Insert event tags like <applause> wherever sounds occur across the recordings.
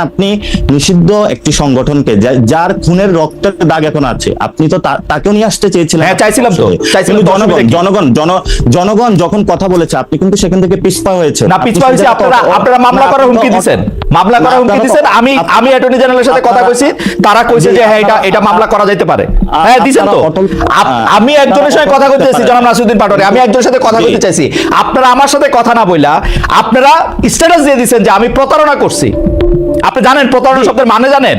আপনি নিষিদ্ধ একটি সংগঠনকে যার খুনের রক্তের দাগ এখন আছে আপনি তো তাকেও নিয়ে আসতে চেয়েছিলেন। হ্যাঁ, চাইছিলাম তো। চাইছিলাম জনগণ জনগণ জন জনগণ যখন কথা বলেছে আপনি কিন্তু সেখান থেকে পিছপা হয়েছে না পিছপা হয়েছে আপনারা আপনারা মামলা করার হুমকি দিচ্ছেন মামলা করার হুমকি দিচ্ছেন আমি আমি অ্যাটর্নি জেনারেলের সাথে কথা কইছি তারা কইছে যে হ্যাঁ এটা এটা মামলা করা যেতে পারে। হ্যাঁ দিছেন তো। হ্যাঁ, আমি একজনের সাথে কথা কইতেছি পারেন। জনাব নাসিরউদ্দিন পাটোয়ারি। আমি একজনের সাথে কথা। কইতে চাইছি। আপনারা আমার সাথে কথা না বইলা আপনারা স্ট্যাটাস দিয়ে দিচ্ছেন যে আমি প্রতারণা করছি। আপনি জানেন প্রতারণা শব্দের মানে জানেন?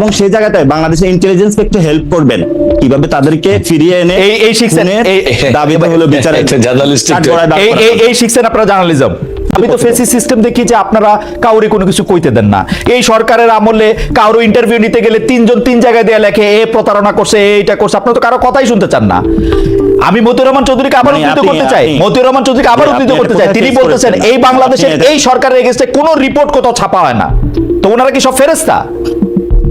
এবং সেই জায়গাটায় বাংলাদেশের ইন্টেলিজেন্সকে একটু হেল্প করবেন। কীভাবে তাদেরকে ফিরিয়ে এনে এই এই শিখছেন দাবিতে হলো বিচারে এই এই এই শিখছেন আপনারা জার্নালিজম আমি তো ফেসি সিস্টেম দেখি যে আপনারা কাউরে কোনো কিছু কইতে দেন না। এই সরকারের আমলে কারও ইন্টারভিউ নিতে গেলে তিনজন তিন জায়গায় দেয়া লেখে এ প্রতারণা করছে এইটা করছে। আপনারা তো কারও কথাই শুনতে চান না। আমি মতিউর রহমান চৌধুরীকে আবার মানে উদ্ধৃত করতে চাই। মতিউর রহমান চৌধুরীকে আবার উদ্ধৃত করতে চাই। তিনি বলতেছেন এই বাংলাদেশের এই সরকারের এগেস্টে কোনো রিপোর্ট কোথাও ছাপা হয় না। তো ওনারা কি সব ফেরেস্তা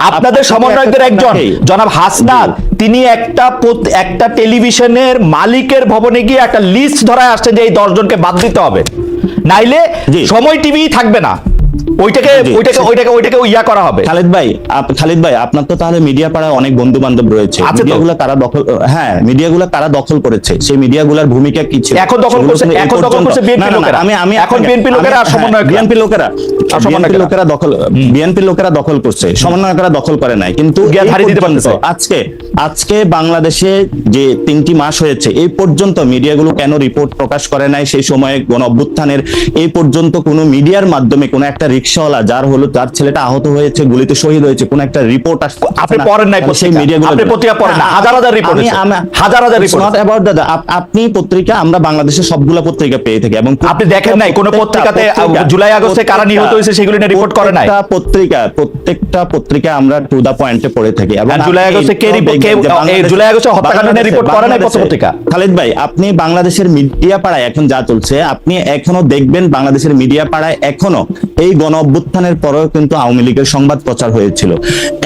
আপনাদের আপনি সমন্বয়কদের একজন জনাব হাসনাদ তিনি একটা একটা টেলিভিশনের মালিকের ভবনে গিয়ে একটা লিস্ট ধরায় আসছে যে এই দশজনকে বাদ দিতে হবে। নাইলে সময় টিভি থাকবে না। ওইটাকে। ওইটাকে ওইটাকে ওইটাকে ইয়া করা হবে। খালিদ ভাই খালিদ ভাই আপনার তো তাহলে মিডিয়া পাড়ায় অনেক বন্ধু বান্ধব রয়েছে মিডিয়াগুলো কারা দখল হ্যাঁ মিডিয়াগুলো কারা দখল করেছে? সেই মিডিয়াগুলোর ভূমিকা কি ছিল? এখন দখল করছে- এখন দখল করছে না, লোকেরা। আমি আমি এখন BNP লোকেরা আর সমন্বয়করা। বিএনপি লোকেরা বিএনপি লোকেরা দখল বিএনপি লোকেরা দখল করছে। সমন্বয়করা দখল করে নাই। কিন্তু। আজকে আজকে বাংলাদেশে যে তিনটি মাস হয়েছে এই পর্যন্ত মিডিয়াগুলো কেন রিপোর্ট প্রকাশ করে নাই? সেই সময়ে গণ অভ্যুত্থানের এই পর্যন্ত কোনো মিডিয়ার মাধ্যমে কোনো একটা রিক্সাওয়ালা যার হলো যার ছেলেটা আহত হয়েছে গুলিতে শহীদ হয়েছে কোন একটা রিপোর্ট আসছে আপনি পড়েন নাই সেই। মিডিয়াগুলো আপনি পত্রিকা পড়েন না। হাজার হাজার। আমি- হাজার হাজার আছে। about that. আপ- আপনি পত্রিকা আমরা বাংলাদেশের সবগুলা পত্রিকা পেয়ে থাকি এবং আপনি দেখেন নাই কোন পত্রিকাতে জুলাই আগস্টে কারা নিহত হয়েছে সেগুলো নিয়ে রিপোর্ট করে নাই প্রত্যেকটা পত্রিকা প্রত্যেকটা পত্রিকা আমরা টু দা পয়েন্টে পড়ে থাকি এবং জুলাই আগস্টে কে দেখবেন কে- জুলাই আগস্টে হত্যাকাণ্ড নিয়ে report করে নাই পত্রিকা? খালিদ ভাই আপনি বাংলাদেশের মিডিয়া পাড়ায় এখন যা চলছে আপনি এখনও দেখবেন বাংলাদেশের মিডিয়া পাড়ায় এখনও এই গণ অভ্যুত্থানের পরেও কিন্তু আওয়ামী লীগের সংবাদ প্রচার হয়েছিল।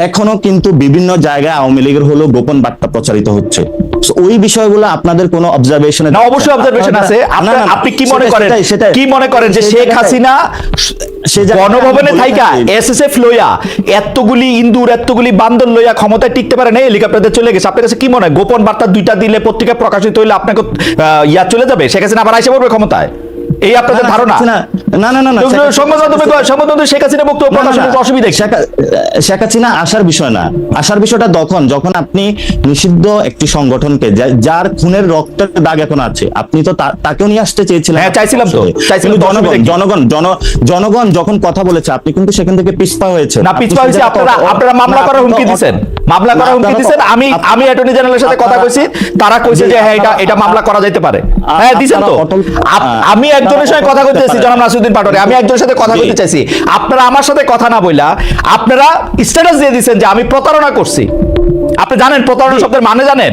এখনও কিন্তু বিভিন্ন জায়গায় আওয়ামী লীগের হলো গোপন বার্তা প্রচারিত হচ্ছে। ওই বিষয়গুলো আপনাদের কোনো অবজারভেশন না অবশ্যই অবজারভেশন আছে। আপনি কি মনে করেন? কি মনে করেন যে শেখ হাসিনা সে গণভবনে থাইকা এসএসএফ লইয়া এতগুলি ইন্দুর এতগুলি বান্দর লইয়া ক্ষমতায় টিকতে পারে না হেলিকপ্টারে চলে গেছে। আপনার কাছে কি মনে হয়? গোপন বার্তা দুইটা দিলে পত্রিকা প্রকাশিত হইলে আপনাকে ইয়া চলে যাবে? শেখ হাসিনা আবার আইসা পড়বে ক্ষমতায়? এই আপনাদের ধারণা? না, না না না শেখ- হাসিনা বক্তব্য প্রকাশ করতে অসুবিধা। শেখ- হাসিনা আসার বিষয় না। আসার বিষয়টা তখন যখন আপনি নিষিদ্ধ একটি সংগঠনকে যার খুনের রক্তের দাগ এখন আছে আপনি তো তাকেও নিয়ে আসতে চেয়েছিলেন। হ্যাঁ, চাইছিলাম তো। চাইছিলাম জনগণ জনগণ জন জনগণ যখন কথা বলেছে আপনি কিন্তু সেখান থেকে পিছপা হয়েছে না পিছপা হয়েছে আপনারা আপনারা মামলা করার হুমকি মামলা করার হুমকি আমি আমি অ্যাটর্নি জেনারেলের সাথে কথা কইছি তারা কইছে যে হ্যাঁ এটা এটা মামলা করা যেতে পারে। হ্যাঁ তো। আমি একজনের সাথে কথা কইতেছি জনাব পারেন। নাসিরউদ্দিন পাটোয়ারি আমি একজনের সাথে কথা বলতে চাইছি। আপনারা আমার সাথে কথা না বইলা আপনারা স্ট্যাটাস দিয়ে দিচ্ছেন যে আমি প্রতারণা করছি। আপনি জানেন প্রতারণা শব্দের মানে জানেন?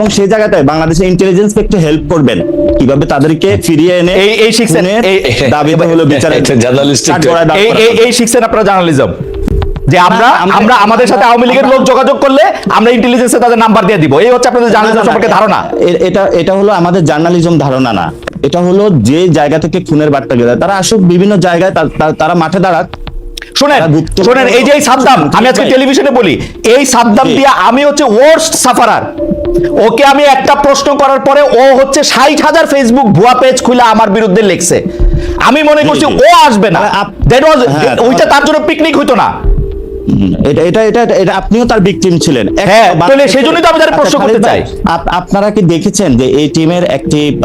এবং সেই জায়গাটায় বাংলাদেশের ইন্টেলিজেন্সকে একটু হেল্প করবেন। কীভাবে তাদেরকে ফিরিয়ে এনে এই এই শিখছেন দাবিতে হলো বিচারে এই এই। এই শিখছেন আপনারা জার্নালিজম যে আমরা আমরা- আমাদের সাথে আওয়ামী লীগের লোক যোগাযোগ করলে আমরা ইন্টেলিজেন্সে তাদের নাম্বার দিয়ে দিব। এই হচ্ছে আপনাদের জার্নালিজম সম্পর্কে ধারণা। এটা এটা হলো আমাদের জার্নালিজম ধারণা না। এটা হলো যে জায়গা থেকে খুনের বার্তা গেলে তারা আসুক বিভিন্ন জায়গায় তারা মাঠে দাঁড়াক। শুনেন শুনেন এই যে সাদ্দাম আমি আজকে টেলিভিশনে বলি এই সাদ্দাম দিয়ে আমি হচ্ছে ওয়ার্স্ট সাফারার ওকে আমি একটা প্রশ্ন করার পরে ও হচ্ছে ষাট হাজার ফেসবুক ভুয়া পেজ খুলে আমার বিরুদ্ধে লিখছে। আমি মনে করছি ও আসবে না। দ্যাট ওয়াজ হ্যাঁ, ওইটা তার জন্য পিকনিক হইতো না। এটা এটা এটা এটা- আপনিও তার ভিকটিম ছিলেন। হ্যাঁ, তাহলে সেই জন্যই তো আমি তার আচ্ছা, প্রশ্ন করতে চাই। আপনারা কি দেখেছেন যে এই টিমের একটি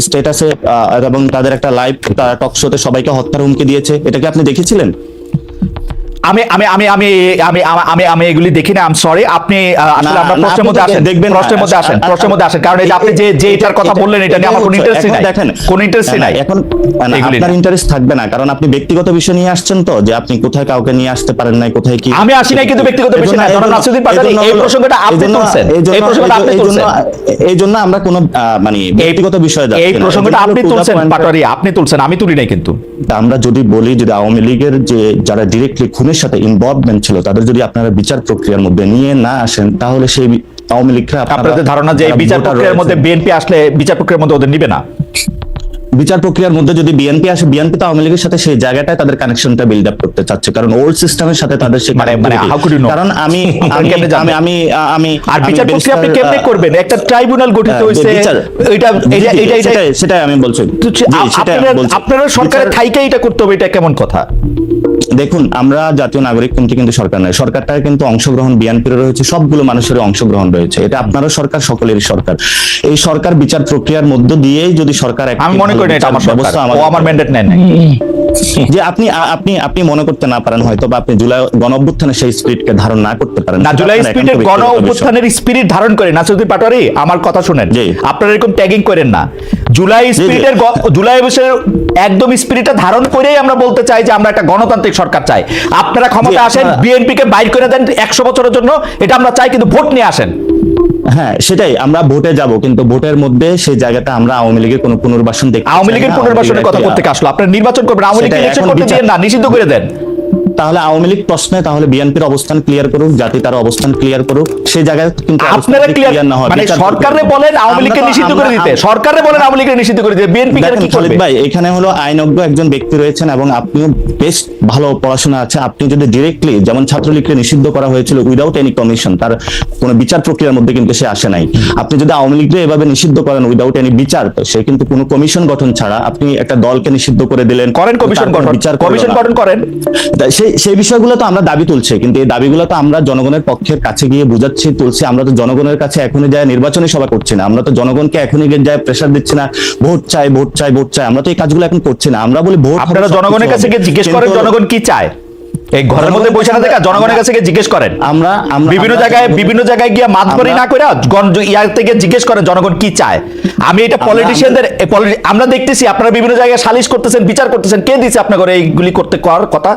স্ট্যাটাসে এবং তাদের একটা লাইভ টক শোতে সবাইকে হত্যার হুমকি দিয়েছে? এটা কি আপনি দেখেছিলেন? আমি আমি আমি আমি আমি আমি আমি এগুলি দেখি না আম সরি আপনি আসলে আমরা প্রশ্নের মধ্যে আসেন। দেখবেন প্রশ্নের মধ্যে আসেন প্রশ্নের মধ্যে আসেন। কারণ এই যে আপনি যে যে এটার কথা বললেন এটা নিয়ে আমার কোনো ইন্টারেস্ট নাই। দেখেন। কোনো ইন্টারেস্ট নাই। এখন আপনার ইন্টারেস্ট থাকবে না কারণ আপনি ব্যক্তিগত বিষয় নিয়ে আসছেন তো যে আপনি কোথায় কাউকে নিয়ে আসতে পারেন না কোথায় কি আমি আসি নাই কিন্তু ব্যক্তিগত বিষয় না ধরুন নাসিরুদ্দিন এই প্রসঙ্গটা আপনি তুলছেন। এই প্রসঙ্গটা আপনি তুলছেন। এই জন্য আমরা কোনো মানে ব্যক্তিগত বিষয়ে এই প্রসঙ্গটা আপনি তুলছেন পাটোয়ারি আপনি তুলছেন আমি তুলি নাই কিন্তু। আমরা যদি বলি যদি আওয়ামী লীগের যে যারা ডিরেক্টলি খুনের সাথে ইনভলভমেন্ট ছিল তাদের যদি আপনারা বিচার প্রক্রিয়ার মধ্যে নিয়ে না আসেন তাহলে সেই আওয়ামী লীগরা আপনাদের ধারণা যে বিচার প্রক্রিয়ার মধ্যে বিএনপি আসলে বিচার প্রক্রিয়ার মধ্যে ওদের নিবে না? বিচার প্রক্রিয়ার মধ্যে যদি বিএনপি আসে বিএনপি তো আওয়ামী লীগের সাথে সেই জায়গাটায় তাদের কানেকশনটা বিল্ড আপ করতে চাচ্ছে। কারণ ওল্ড সিস্টেমের সাথে তাদের সেই মানে- মানে কারণ আমি <laughs> আমি আমি আমি আর বিচার প্রক্রিয়া আপনি কেমনে করবেন? একটা ট্রাইব্যুনাল গঠিত আহ, হয়েছে এটা এটা এটা সেটাই আমি বলছি। আপনারা সরকারের থাইকে এটা করতে হবে এটা কেমন কথা? দেখুন আমরা জাতীয় নাগরিক কমিটি কিন্তু সরকার নয়। সরকারটায় কিন্তু অংশগ্রহণ বিএনপির রয়েছে সবগুলো মানুষের অংশগ্রহণ রয়েছে। এটা আপনারও সরকার সকলেরই সরকার। এই সরকার বিচার প্রক্রিয়ার মধ্য দিয়েই যদি সরকার আমি মনে করি এটা আমার সরকার। ও আমার ম্যান্ডেট নেয় নাই। যে আপনি আপনি আপনি মনে করতে না পারেন হয়তো বা আপনি জুলাই গণ অভ্যুত্থানে সেই স্পিরিটকে ধারণ না করতে পারেন। না জুলাই স্পিরিটের গণ অভ্যুত্থানের স্পিরিট ধারণ করে নাসিরুদ্দিন পাটোয়ারি আমার কথা শুনেন। আপনারা এরকম ট্যাগিং করেন না। জুলাই স্পিরিটের জুলাই একদম স্পিরিটটা ধারণ করেই আমরা বলতে চাই যে আমরা একটা গণতান্ত্রিক সরকার চাই। আপনারা ক্ষমতা আসেন আপনারা- বিএনপি কে বাইর করে দেন একশো বছরের জন্য এটা আমরা চাই কিন্তু ভোট নিয়ে আসেন। হ্যাঁ সেটাই আমরা ভোটে যাব কিন্তু ভোটের মধ্যে সেই জায়গাটা আমরা আওয়ামী লীগের কোনো পুনর্বাসন দেখি আওয়ামী লীগের পুনর্বাসনের কথা করতে আসলো? আপনারা নির্বাচন করবেন আওয়ামী লীগকে করতে দিয়ে না নিষিদ্ধ করে দেন। তাহলে আওয়ামী লীগ প্রশ্নে তাহলে বিএনপির অবস্থান ক্লিয়ার করুক জাতি তার অবস্থান ক্লিয়ার করুক। সেই জায়গায় কিন্তু আপনারা ক্লিয়ার না মানে সরকারে বলেন আওয়ামী লীগকে নিষিদ্ধ করে দিতে। সরকারে বলেন আওয়ামী লীগকে নিষিদ্ধ করে দিতে। বিএনপি কি করবে? ভাই এখানে হলো আইনজ্ঞ একজন ব্যক্তি রয়েছেন এবং আপনিও বেশ ভালো পড়াশোনা আছে। আপনি যদি ডিরেক্টলি যেমন ছাত্রলীগকে নিষিদ্ধ করা হয়েছিল উইদাউট এনি কমিশন তার কোনো বিচার প্রক্রিয়ার মধ্যে কিন্তু সে আসে নাই। আপনি যদি আওয়ামী লীগকে এভাবে নিষিদ্ধ করেন উইদাউট এনি বিচার তো সে কিন্তু কোনো কমিশন গঠন ছাড়া আপনি একটা দলকে নিষিদ্ধ করে দিলেন। করেন কমিশন গঠন। বিচার কমিশন গঠন করেন। সেই সেই বিষয়গুলো তো আমরা দাবি তুলছি কিন্তু এই দাবিগুলো তো আমরা জনগণের পক্ষের কাছে গিয়ে বুঝাচ্ছি তুলছি। আমরা তো জনগণের কাছে এখনই যায় নির্বাচনী সভা করছি না। আমরা তো জনগণকে এখনই যায় প্রেশার দিচ্ছি না ভোট চাই ভোট চাই ভোট চাই। আমরা তো এই কাজগুলো এখন করছি না। আমরা বলি ভোট আপনারা জনগণের কাছে গিয়ে জিজ্ঞেস করেন জনগণ কি চায়। এই ঘরের মধ্যে বসে না দেখা জনগণের কাছে গিয়ে জিজ্ঞেস করেন। আমরা আমরা বিভিন্ন জায়গায় বিভিন্ন জায়গায় গিয়ে মাতবরি আমরা- না করে ইয়ার থেকে জিজ্ঞেস করেন জনগণ কি চায়। আমি এটা পলিটিশিয়ানদের আমরা দেখতেছি আপনারা বিভিন্ন জায়গায় সালিশ করতেছেন বিচার করতেছেন। কে দিছে আপনার এইগুলি করতে করার কথা?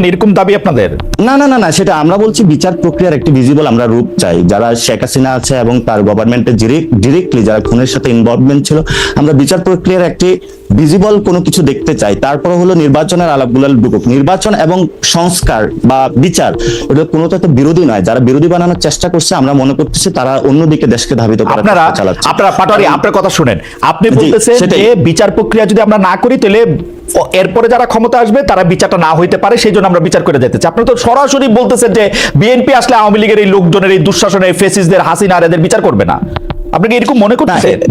এরকম দাবি আপনাদের? না না না না, সেটা আমরা বলছি বিচার প্রক্রিয়ার একটি ভিজিবল আমরা রূপ চাই। যারা শেখ হাসিনা আছে এবং তার গভর্নমেন্টের ডিরেক্টলি যারা খুনের সাথে ইনভলভমেন্ট ছিল, আমরা বিচার প্রক্রিয়ার একটি ভিজিবল কোনো কিছু দেখতে চাই তারপর হলো নির্বাচনের আলাপগুলো ঢুকুক নির্বাচন এবং সংস্কার বা বিচার এটা কোনো তো একটা বিরোধী নয়। যারা বিরোধী বানানোর চেষ্টা করছে আমরা মনে করতেছি তারা অন্যদিকে দেশকে ধাবিত করার চেষ্টা চালাচ্ছে। আপনারা পাটোয়ারি আপনার কথা শুনেন। আপনি বলতেছেন যে বিচার প্রক্রিয়া যদি আমরা না করি তাহলে এরপরে যারা ক্ষমতা আসবে তারা বিচারটা না হইতে পারে সেই জন্য আমরা বিচার করে যেতে চাই। আপনি তো সরাসরি বলতেছেন যে বিএনপি আসলে আওয়ামী লীগের এই লোকজনের এই দুঃশাসনের ফেসিসদের হাসিনা আর এদের বিচার করবে না। আপনি কি এরকম মনে না, করতেছেন? এ-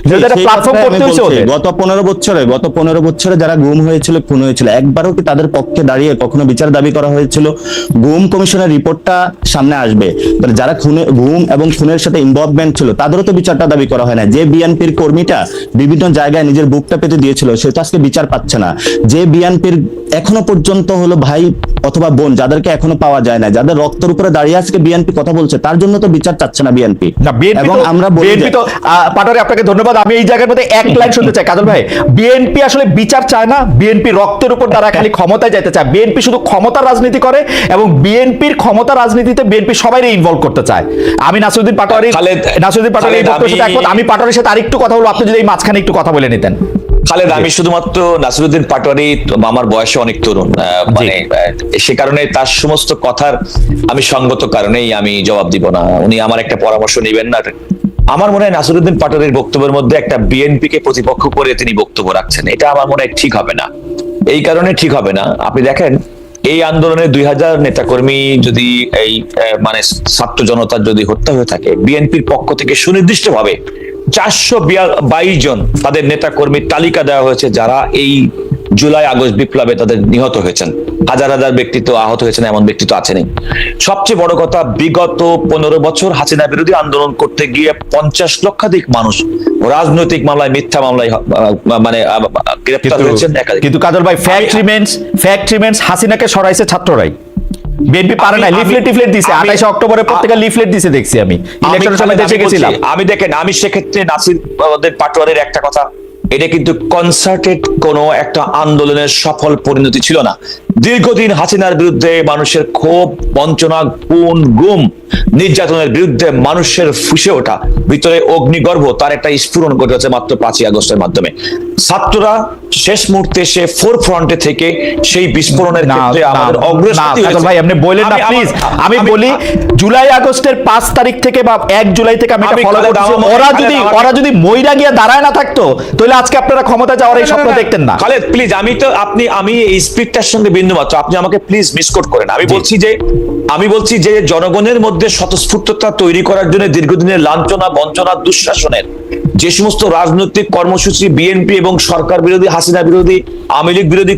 যেটা প্ল্যাটফর্ম করতে হয়েছে। গত পনেরো বছরে গত পনেরো বছরে যারা গুম হয়েছিল খুন হয়েছিল একবারও কি তাদের পক্ষে দাঁড়িয়ে কখনো বিচার দাবি করা হয়েছিল? গুম কমিশনের রিপোর্টটা সামনে আসবে। যারা খুনে গুম এবং খুনের সাথে ইনভলভমেন্ট ছিল তাদেরও তো বিচারটা দাবি করা হয় না। যে বিএনপির কর্মীটা বিভিন্ন জায়গায় নিজের বুকটা পেতে দিয়েছিল সে তো আজকে বিচার পাচ্ছে না। যে বিএনপির এখনও পর্যন্ত হলো ভাই অথবা বোন যাদেরকে এখনও পাওয়া যায় না যাদের রক্তের উপরে দাঁড়িয়ে আজকে বিএনপি কথা বলছে তার জন্য তো বিচার চাচ্ছে না বিএনপি। এবং আমরা বলি আহ, আপনাকে ধন্যবাদ। আমি এই জায়গার মধ্যে এক লাইন শুনতে চাই। কাজল ভাই বিএনপি আসলে বিচার চায় না? বিএনপি রক্তের উপর দ্বারা খালি ক্ষমতায় যেতে চায়। বিএনপি শুধু ক্ষমতার রাজনীতি করে এবং বিএনপির ক্ষমতা রাজনীতিতে বিএনপি সবাই ইনভলভ করতে চায়। আমি নাসিরুদ্দিন পাটোয়ারি নাসিরুদ্দিন পাটোয়ারি এই বক্তব্যের সাথে একমত। আমি পাটোয়ারির সাথে আরেকটু কথা বলব। আপনি যদি এই মাঝখানে একটু কথা বলে নিতেন। খালেদ আমি শুধুমাত্র নাসিরুদ্দিন পাটোয়ারি আমার বয়সে অনেক তরুণ। আহ, মানে সে কারণে তার সমস্ত কথার আমি সঙ্গত কারণেই আমি জবাব দিব না। উনি আমার একটা পরামর্শ নেবেন না। আমার মনে হয় নাসিরুদ্দিন পাটারের বক্তব্যের মধ্যে একটা বিএনপি কে প্রতিপক্ষ করে তিনি বক্তব্য রাখছেন। এটা আমার মনে হয় ঠিক হবে না। এই কারণে ঠিক হবে না। আপনি দেখেন, এই আন্দোলনে দুই হাজার নেতাকর্মী যদি এই মানে ছাত্র জনতার যদি হত্যা হয়ে থাকে, বিএনপির পক্ষ থেকে সুনির্দিষ্টভাবে চারশো বাইশ জন তাদের নেতা কর্মীর তালিকা দেওয়া হয়েছে যারা এই জুলাই আগস্ট বিপ্লবে তাদের নিহত হয়েছেন। হাজার হাজার ব্যক্তি তো আহত হয়েছেন এমন ব্যক্তি তো আছেনই। সবচেয়ে বড় কথা বিগত পনেরো বছর হাসিনা বিরোধী আন্দোলন করতে গিয়ে পঞ্চাশ লক্ষাধিক মানুষ রাজনৈতিক মামলায় মিথ্যা মামলায় মানে গ্রেপ্তার হয়েছেন। কিন্তু কাজল ভাই ফ্যাক্ট রিমেন্স ফ্যাক্ট রিমেন্স হাসিনাকে সরাইছে ছাত্ররাই। বিএনপি পারে না লিফলেট টিফলেট দিছে আমি- আঠাইশে অক্টোবরে প্রত্যেকটা লিফলেট দিছে দেখছি আমি। ইলেকশনের সময় দেশে গেছিলাম। আমি দেখেন আমি সেক্ষেত্রে নাসির পাটোয়ারের একটা কথা এটা কিন্তু কনসার্টেড কোন একটা আন্দোলনের সফল পরিণতি ছিল না। দীর্ঘদিন হাসিনার বিরুদ্ধে মানুষের ক্ষোভ বঞ্চনা খুন গুম নির্যাতনের বিরুদ্ধে মানুষের ফুসে ওঠা ভিতরে অগ্নিগর্ভ তার একটা স্ফুরণ ঘটেছে মাত্র পাঁচই আগস্টের মাধ্যমে। ছাত্ররা শেষ মুহূর্তে এসে ফোর ফ্রন্টে থেকে সেই বিস্ফোরণের ক্ষেত্রে আমাদের হয়েছে। ভাই আপনি বলেন না আমি- প্লিজ আমি বলি জুলাই আগস্টের পাঁচ তারিখ থেকে বা এক জুলাই থেকে আমি এটা ফলো মনে- ওরা যদি ওরা যদি মইরা গিয়ে দাঁড়ায় না থাকতো তাহলে আজকে আপনারা ক্ষমতা যাওয়ার এই স্বপ্ন দেখতেন না। খালেদ প্লিজ আমি তো আপনি আমি এই স্পিডটার সঙ্গে বিন্দু মাত্র। আপনি আমাকে প্লিজ মিসকোট করেন। আমি বলছি যে আমি বলছি যে জনগণের মধ্যে স্বতঃস্ফূর্ততা তৈরি করার জন্য দীর্ঘদিনের লাঞ্ছনা বঞ্চনা দুঃশাসনের যে সমস্ত রাজনৈতিক কর্মসূচি বিএনপি এবং সরকার বিরোধী হাসিনা বিরোধী আওয়ামী লীগ বিরোধী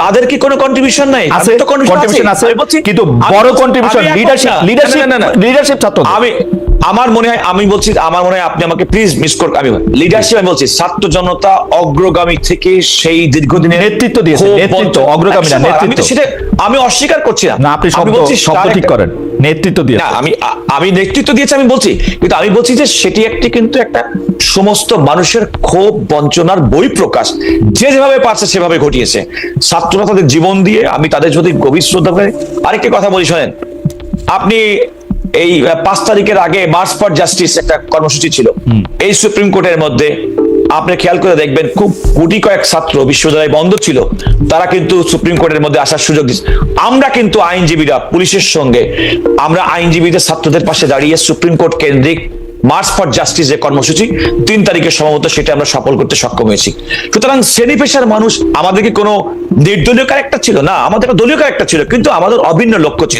তাদের কি কোনো কন্ট্রিবিউশন নাই? আছে তো কন্ট্রিবিউশন আছে। কিন্তু বড় কন্ট্রিবিউশন লিডারশিপ লিডারশিপ। লিডারশিপ ছাত্র আমি আমার মনে হয় আমি বলছি আমার মনে হয় আপনি আমাকে প্লিজ মিস কর আমি লিডারশিপ আমি বলছি ছাত্র জনতা অগ্রগামী থেকে সেই দীর্ঘদিনের নেতৃত্ব দিয়েছে, নেতৃত্ব, অগ্রগামী না, নেতৃত্ব। সেটা আমি অস্বীকার করছি না। আপনি শব্দ শব্দ ঠিক করেন। নেতৃত্ব দিয়ে না আমি আমি নেতৃত্ব দিয়েছি আমি বলছি কিন্তু আমি বলছি যে সেটি একটি কিন্তু একটা সমস্ত মানুষের ক্ষোভ বঞ্চনার বই প্রকাশ যে যেভাবে পারছে সেভাবে ঘটিয়েছে। ছাত্ররা তাদের জীবন দিয়ে আমি তাদের যদি গভীর শ্রদ্ধা করে আরেকটি কথা বলি শোনেন। আপনি এই পাঁচ তারিখের আগে মার্চ ফর জাস্টিস একটা কর্মসূচি ছিল। এই সুপ্রিম কোর্টের মধ্যে আপনি খেয়াল করে দেখবেন খুব কোটি কয়েক ছাত্র বিশ্ববিদ্যালয় বন্ধ ছিল তারা কিন্তু সুপ্রিম কোর্টের মধ্যে আসার সুযোগ দিচ্ছে আমরা কিন্তু আইনজীবীরা পুলিশের সঙ্গে আমরা আইনজীবীদের ছাত্রদের পাশে দাঁড়িয়ে সুপ্রিম কোর্ট কেন্দ্রিক মার্চ ফর জাস্টিস যে কর্মসূচি তিন তারিখে সম্ভবত সেটা আমরা সফল করতে সক্ষম হয়েছি। সুতরাং শ্রেণি পেশার মানুষ আমাদেরকে কোনো নির্দলীয় ক্যারেক্টার ছিল? না আমাদের দলীয় ক্যারেক্টার ছিল কিন্তু আমাদের অভিন্ন লক্ষ্য ছিল।